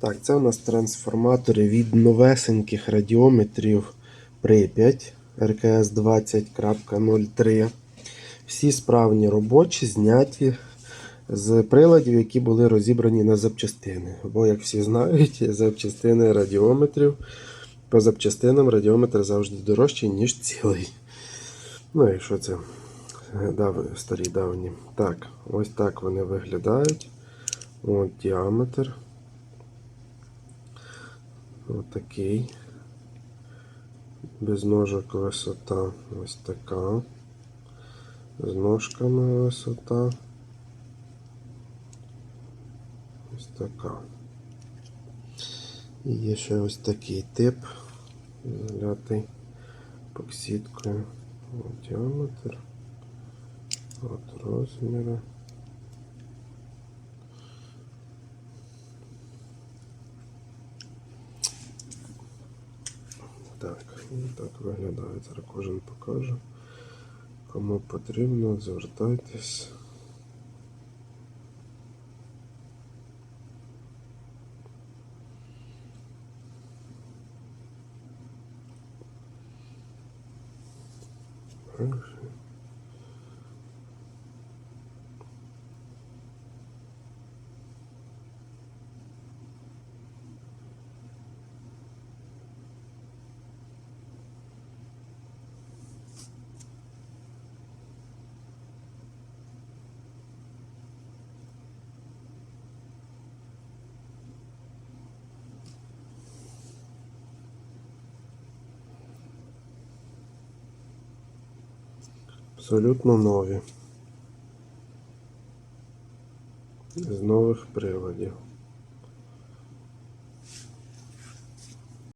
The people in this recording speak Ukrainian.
Так, це у нас трансформатори від новесеньких радіометрів Прип'ять РКС 20.03. Всі справні робочі, зняті з приладів, які були розібрані на запчастини. Бо, як всі знають, запчастини радіометрів. По запчастинам радіометр завжди дорожчий, ніж цілий. Ну, якщо це дав, старі давні. Так, ось так вони виглядають. От діаметр. Отакий. Без ножок висота ось така. З ножками висота. Ось така. І є ще ось такий тип. Залятий поксіткою. Діаметр. От розміри. Так, так виглядає. Зараз кожен покаже. Кому потрібно, звертайтесь. Абсолютно нові. З нових приладів.